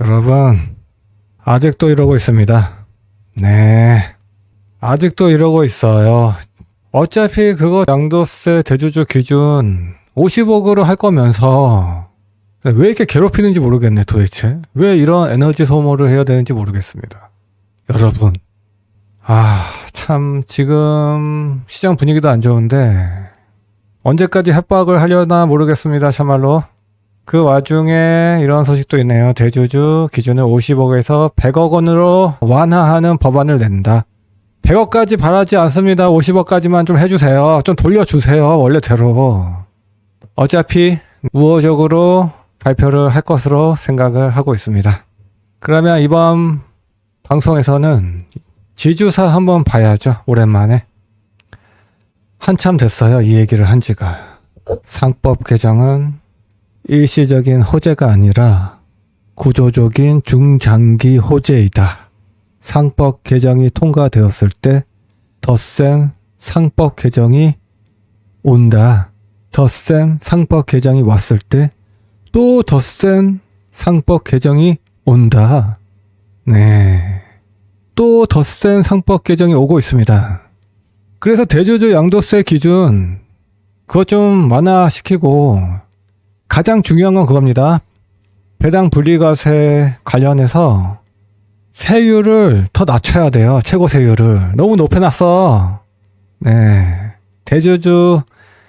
여러분, 아직도 이러고 있습니다. 네. 아직도 이러고 있어요. 어차피 그거 양도세 대주주 기준 50억으로 할 거면서 왜 이렇게 괴롭히는지 모르겠네 도대체. 왜 이런 에너지 소모를 해야 되는지 모르겠습니다. 여러분. 아, 참 지금 시장 분위기도 안 좋은데 언제까지 협박을 하려나 모르겠습니다. 참말로. 그 와중에 이런 소식도 있네요. 대주주 기준을 50억에서 100억 원으로 완화하는 법안을 낸다. 100억까지 바라지 않습니다. 50억까지만 좀 해주세요. 좀 돌려주세요. 원래대로. 어차피 우호적으로 발표를 할 것으로 생각을 하고 있습니다. 그러면 이번 방송에서는 지주사 한번 봐야죠. 오랜만에. 한참 됐어요. 이 얘기를 한 지가. 상법 개정은 일시적인 호재가 아니라 구조적인 중장기 호재이다. 상법 개정이 통과되었을 때 더 센 상법 개정이 온다. 더 센 상법 개정이 왔을 때 또 더 센 상법 개정이 온다. 네. 또 더 센 상법 개정이 오고 있습니다. 그래서 대주주 양도세 기준 그거 좀 완화시키고 가장 중요한 건 그겁니다. 배당 분리과세 관련해서 세율을 더 낮춰야 돼요. 최고 세율을. 너무 높여놨어. 네. 대주주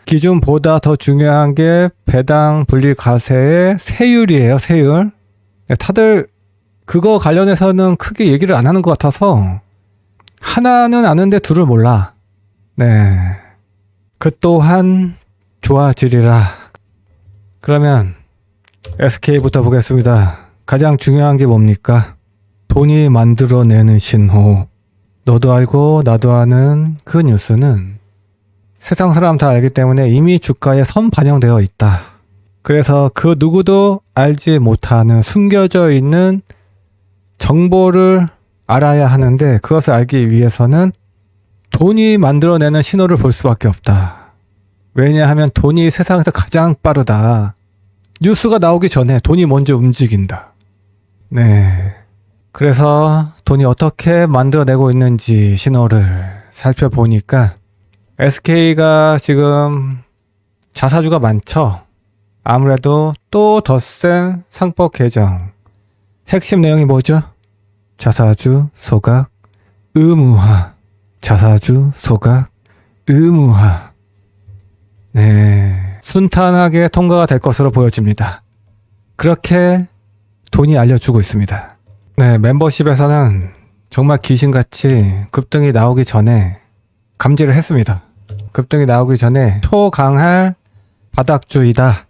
기준보다 더 중요한 게 배당 분리과세의 세율이에요. 세율. 네, 다들 그거 관련해서는 크게 얘기를 안 하는 것 같아서 하나는 아는데 둘을 몰라. 네. 그 또한 좋아지리라. 그러면 SK부터 보겠습니다. 가장 중요한 게 뭡니까? 돈이 만들어내는 신호. 너도 알고 나도 아는 그 뉴스는 세상 사람 다 알기 때문에 이미 주가에 선 반영되어 있다. 그래서 그 누구도 알지 못하는 숨겨져 있는 정보를 알아야 하는데 그것을 알기 위해서는 돈이 만들어내는 신호를 볼 수밖에 없다. 왜냐하면 돈이 세상에서 가장 빠르다. 뉴스가 나오기 전에 돈이 먼저 움직인다. 네. 그래서 돈이 어떻게 만들어내고 있는지 신호를 살펴보니까 SK가 지금 자사주가 많죠. 아무래도 또 더 센 상법 개정. 핵심 내용이 뭐죠? 자사주 소각 의무화. 자사주 소각 의무화. 네. 순탄하게 통과가 될 것으로 보여집니다. 그렇게 돈이 알려주고 있습니다. 네, 멤버십에서는 정말 귀신같이 급등이 나오기 전에 감지를 했습니다. 급등이 나오기 전에 초강할 바닥주의다.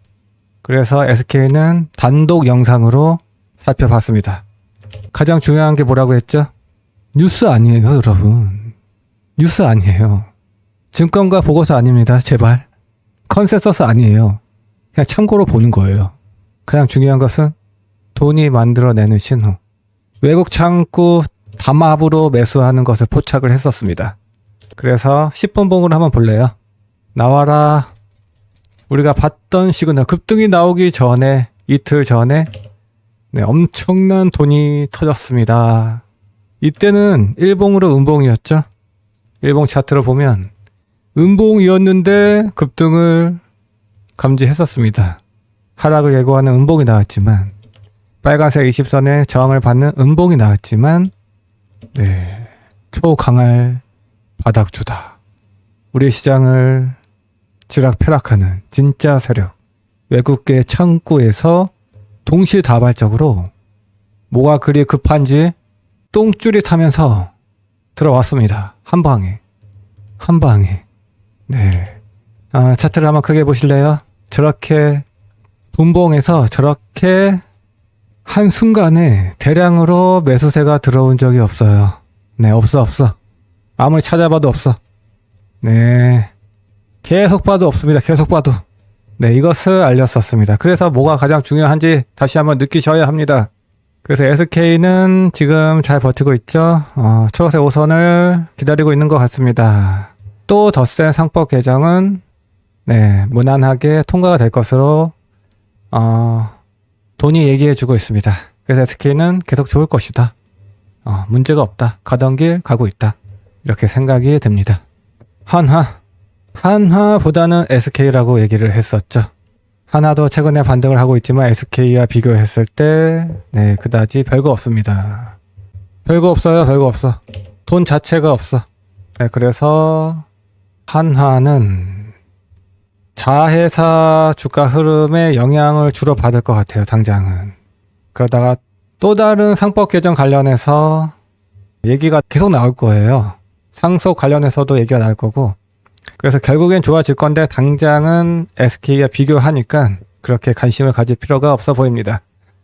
그래서 SK는 단독 영상으로 살펴봤습니다. 가장 중요한 게 뭐라고 했죠? 뉴스 아니에요, 여러분. 뉴스 아니에요. 증권가 보고서 아닙니다, 제발. 컨센서스 아니에요. 그냥 참고로 보는 거예요. 가장 중요한 것은 돈이 만들어내는 신호. 외국 창구 담합으로 매수하는 것을 포착을 했었습니다. 그래서 10분 봉으로 한번 볼래요? 나와라. 우리가 봤던 시그널 급등이 나오기 전에 이틀 전에 네, 엄청난 돈이 터졌습니다. 이때는 일봉으로 음봉이었죠. 일봉 차트를 보면 음봉이었는데 급등을 감지했었습니다. 하락을 예고하는 음봉이 나왔지만 빨간색 20선에 저항을 받는 음봉이 나왔지만 네 초강할 바닥주다. 우리 시장을 지락펴락하는 진짜 세력 외국계 창구에서 동시다발적으로 뭐가 그리 급한지 똥줄이 타면서 들어왔습니다. 한 방에 한 방에 네 아, 차트를 한번 크게 보실래요? 저렇게 분봉에서 저렇게 한 순간에 대량으로 매수세가 들어온 적이 없어요. 네, 없어, 없어. 아무리 찾아봐도 없어. 네. 계속 봐도 없습니다. 계속 봐도. 네, 이것을 알렸었습니다. 그래서 뭐가 가장 중요한지 다시 한번 느끼셔야 합니다. 그래서 SK는 지금 잘 버티고 있죠. 어, 초록색 5선을 기다리고 있는 것 같습니다. 또더센 상법 개정은 네, 무난하게 통과가 될 것으로 어, 돈이 얘기해주고 있습니다. 그래서 SK는 계속 좋을 것이다. 어, 문제가 없다. 가던 길 가고 있다. 이렇게 생각이 듭니다. 한화. 한화보다는 SK라고 얘기를 했었죠. 하나도 최근에 반등을 하고 있지만 SK와 비교했을 때, 네, 그다지 별거 없습니다. 별거 없어요, 별거 없어. 돈 자체가 없어. 네, 그래서 한화는 자회사 주가 흐름에 영향을 주로 받을 것 같아요, 당장은. 그러다가 또 다른 상법 개정 관련해서 얘기가 계속 나올 거예요. 상속 관련해서도 얘기가 나올 거고. 그래서 결국엔 좋아질 건데 당장은 SK와 비교하니까 그렇게 관심을 가질 필요가 없어 보입니다.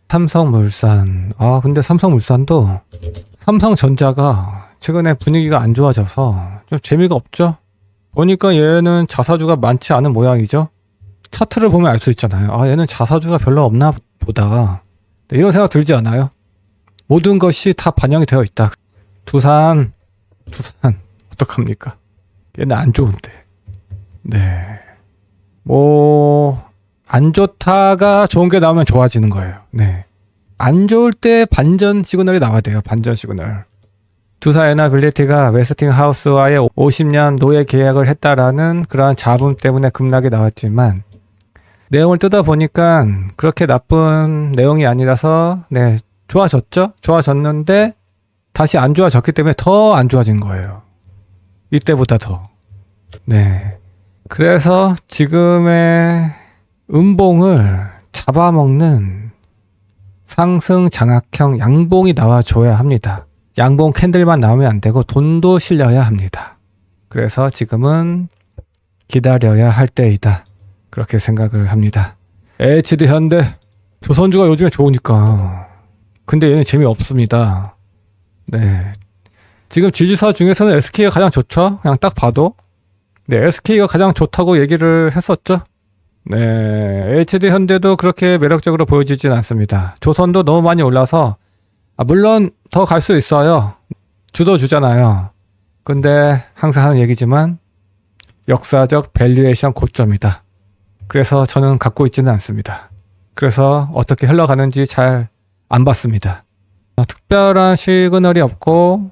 삼성물산. 아, 근데 삼성물산도 삼성전자가 최근에 분위기가 안 좋아져서 좀 재미가 없죠? 보니까 얘는 자사주가 많지 않은 모양이죠? 차트를 보면 알 수 있잖아요. 아, 얘는 자사주가 별로 없나 보다. 네, 이런 생각 들지 않아요? 모든 것이 다 반영이 되어 있다. 두산, 두산, 어떡합니까? 얘는 안 좋은데. 네. 뭐, 안 좋다가 좋은 게 나오면 좋아지는 거예요. 네. 안 좋을 때 반전 시그널이 나와야 돼요. 반전 시그널. 두산 에너빌리티가 웨스팅하우스와의 50년 노예 계약을 했다라는 그러한 잡음 때문에 급락이 나왔지만 내용을 뜯어 보니까 그렇게 나쁜 내용이 아니라서 네 좋아졌죠. 좋아졌는데 다시 안 좋아졌기 때문에 더 안 좋아진 거예요. 이때보다 더. 네. 그래서 지금의 음봉을 잡아먹는 상승 장악형 양봉이 나와줘야 합니다. 양봉 캔들만 나오면 안 되고 돈도 실려야 합니다. 그래서 지금은 기다려야 할 때이다. 그렇게 생각을 합니다. HD 현대 조선주가 요즘에 좋으니까. 근데 얘는 재미없습니다. 네. 지금 지주사 중에서는 SK가 가장 좋죠? 그냥 딱 봐도. 네, SK가 가장 좋다고 얘기를 했었죠? 네, HD 현대도 그렇게 매력적으로 보여지진 않습니다. 조선도 너무 많이 올라서, 아, 물론 더 갈 수 있어요. 주도 주잖아요. 근데 항상 하는 얘기지만, 역사적 밸류에이션 고점이다. 그래서 저는 갖고 있지는 않습니다. 그래서 어떻게 흘러가는지 잘 안 봤습니다. 어, 특별한 시그널이 없고,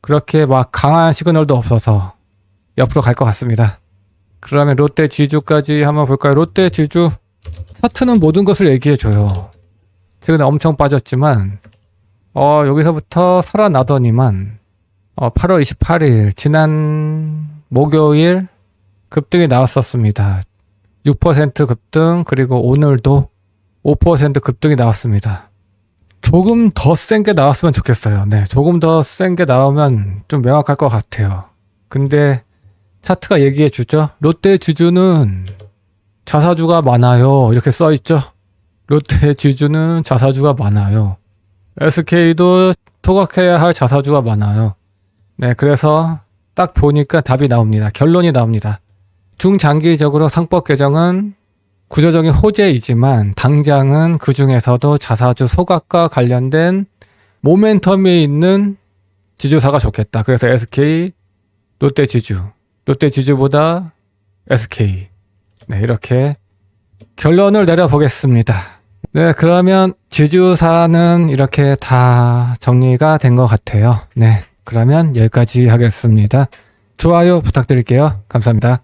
그렇게 막 강한 시그널도 없어서 옆으로 갈 것 같습니다. 그러면 롯데 지주까지 한번 볼까요? 롯데 지주 차트는 모든 것을 얘기해줘요. 최근에 엄청 빠졌지만 어 여기서부터 살아나더니만 어 8월 28일 지난 목요일 급등이 나왔었습니다. 6% 급등 그리고 오늘도 5% 급등이 나왔습니다. 조금 더 센 게 나왔으면 좋겠어요. 네, 조금 더 센 게 나오면 좀 명확할 것 같아요. 근데 차트가 얘기해 주죠. 롯데 주주는 자사주가 많아요. 이렇게 써 있죠. 롯데 주주는 자사주가 많아요. SK도 토각해야 할 자사주가 많아요. 네, 그래서 딱 보니까 답이 나옵니다. 결론이 나옵니다. 중장기적으로 상법 개정은 구조적인 호재이지만 당장은 그 중에서도 자사주 소각과 관련된 모멘텀이 있는 지주사가 좋겠다. 그래서 SK, 롯데 지주, 롯데 지주보다 SK. 네, 이렇게 결론을 내려보겠습니다. 네, 그러면 지주사는 이렇게 다 정리가 된 것 같아요. 네, 그러면 여기까지 하겠습니다. 좋아요 부탁드릴게요. 감사합니다.